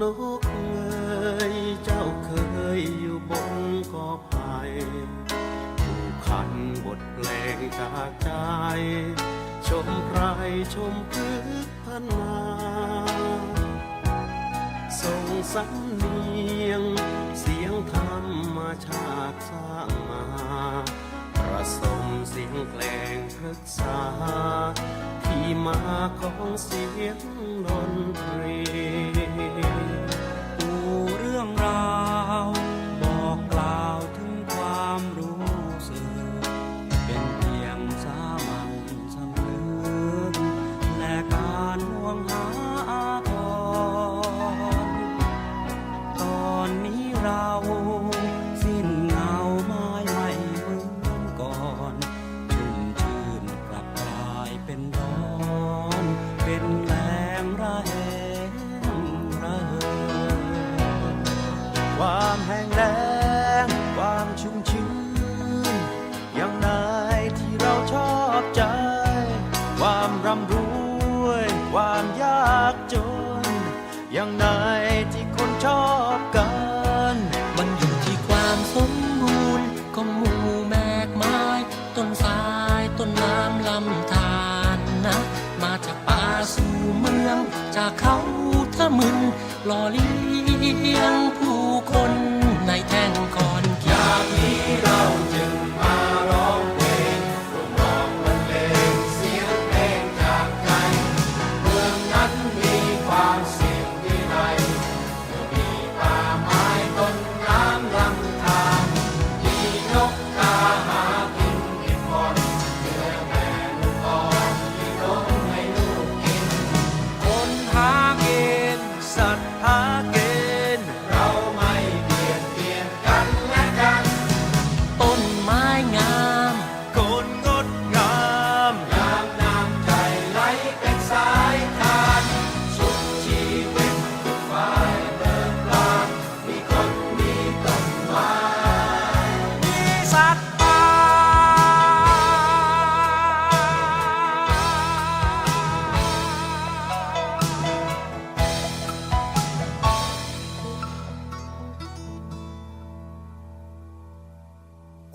นกเอ๋ยเจ้าเคยอยู่บนกอไผ่ผู้คันบทเพลงจากใจ ชมไพรชมพึกพันนาส่งสำเนียง เสียงธรรมชาติสร้างมาประสมเสียงเพลงพฤกษา ที่มาของเสียงดนตรี ล่อเลี้ยงผู้คน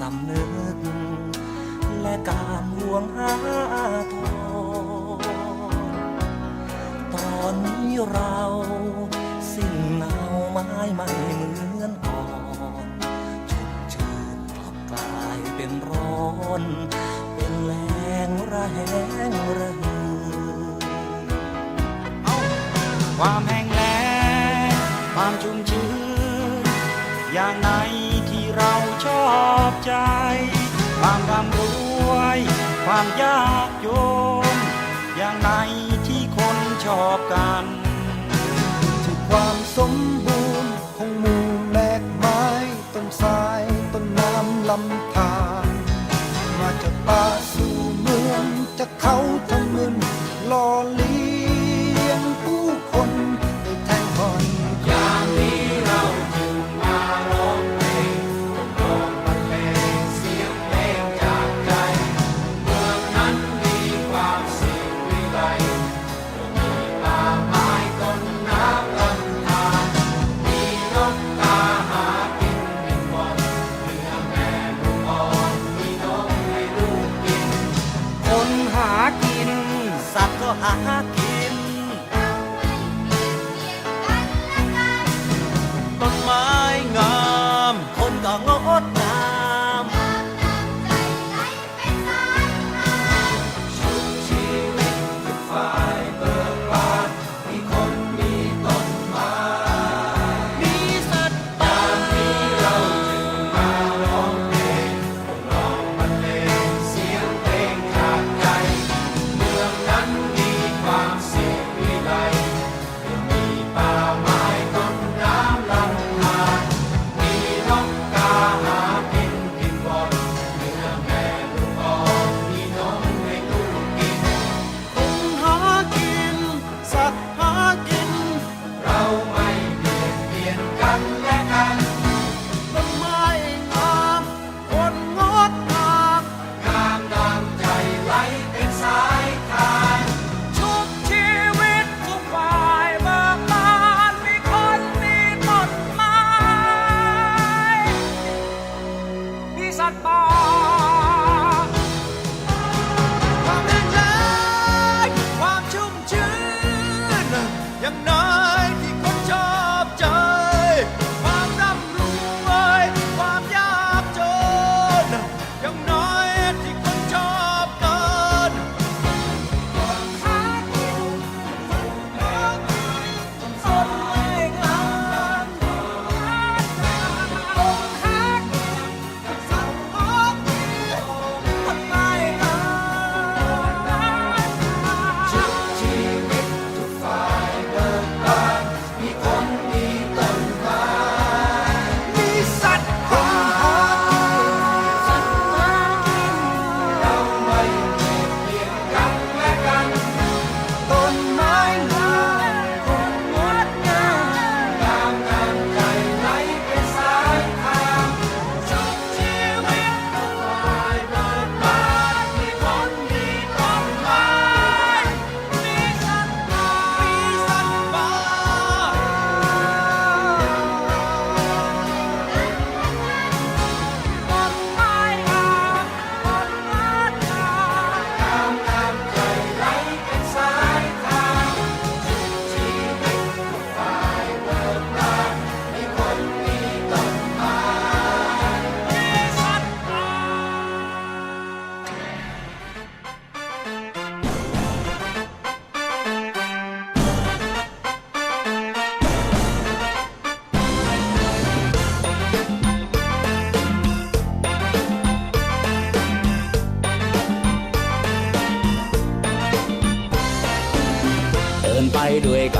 สำนึก และการห่วงหาทรตอนนี้เราสิ้นเงาไม้ไม่เหมือนก่อนชุ่มชื่นกลับกลายเป็นร้อน เป็นแรงระแหงระหือความแห้งแล้งความชุ่มชื้นอย่างไหนที่เราชอบ ใจ ความร่ำรวย ความยากจน อย่างไหนที่คนชอบกันที่ความสมบูรณ์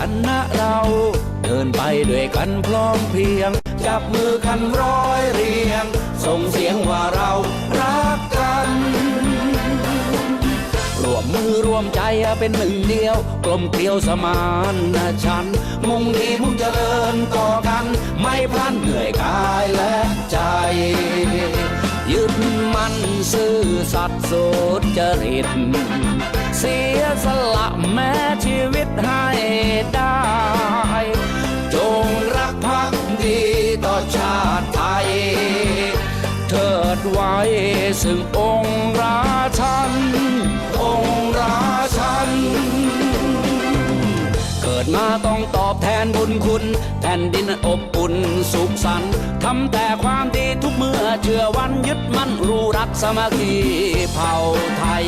กันนะเรา เดินไปด้วยกันพร้อมเพียง จับมือกันร้อยเรียง ส่งเสียงว่าเรารักกันรวมมือรวมใจเป็นหนึ่งเดียว กลมเกลียวสมานนะฉัน มุ่งดีมุ่งเจริญต่อกัน ไม่พลันเหนื่อยกายและใจ ยึดมั่นซื่อสัตย์สุจริตเสียสละแม้ชีวิตให้ ซึ่งองค์ราชัน องค์ราชัน เกิดมาต้องตอบแทนบุญคุณ แผ่นดินอบอุ่นสุขสันต์ทำแต่ความดีทุกเมื่อเชื่อวันยึดมั่นรู้รักสามัคคีเผ่าไทย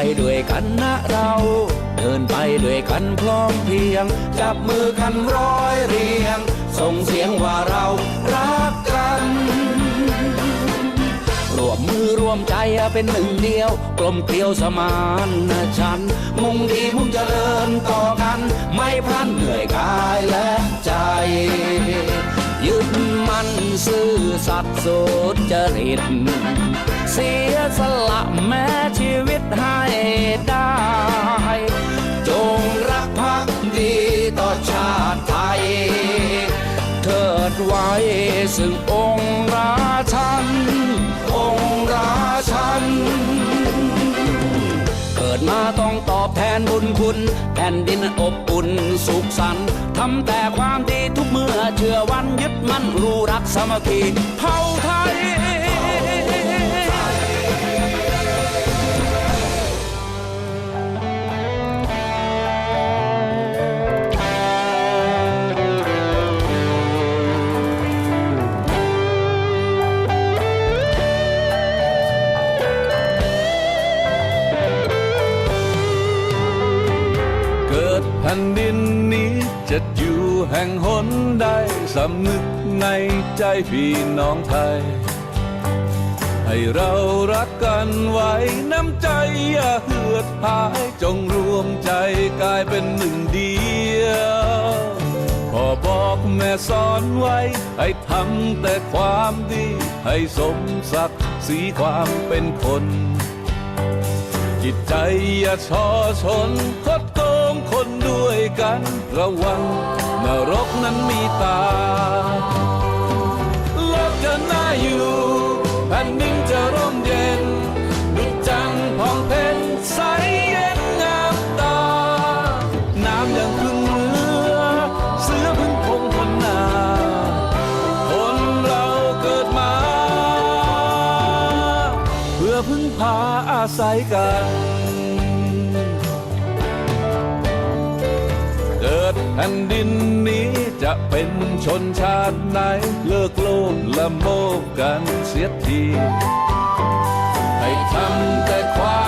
ไปด้วยกันนะเรา เดินไปด้วยกันพร้อมเพรียง จับมือกันร้อยเรียง ส่งเสียงว่าเรารักกันรวมมือรวมใจเป็นหนึ่งเดียว กลมเกลียวสมานฉัน มุ่งดีมุ่งเจริญต่อกัน ไม่พลันเหนื่อยกายและใจ ยึดมั่นซื่อสัตย์สุจริต สียสละแม้ชีวิตให้ได้ จงรักภักดีต่อชาติไทยเถิดไว้ซึ่งองค์ราชัน องค์ราชัน เกิดมาต้องตอบแทนบุญคุณ แผ่นดินอบอุ่นสุขสันต์ทำแต่ความดีทุกเมื่อเชื่อวันยึดมั่นรู้รักสามัคคีเผ่าไทย ผ่นดินนี้จะอยู่แห่งหนใดสำนึกในใจพี่น้องไทย ให้เรารักกันไว้น้ำใจอย่าเหือดหายจงรวมใจกลายเป็นหนึ่งเดียวพ่อบอกแม่สอนไว้ ให้ทำแต่ความดี ให้สมศักดิ์ศรีความเป็นคน จิตใจอย่าชอชนคดโคนด้วย กันระวังนรกนั้นมีตาโลกจะน่าอยู่แผ่นดินจะร่มเย็น ดุจจันทร์ผ่องเพ็ญใสเย็นงามตา น้ำอย่างพึ่งเรือเสือพึ่งคงคนนา คนเราเกิดมา เพื่อพึ่งพาอาศัยกัน แผ่นดินนี้จะเป็นชนชาติไหน เลิกโลภละโมบกันเสียที ให้ทำแต่ความ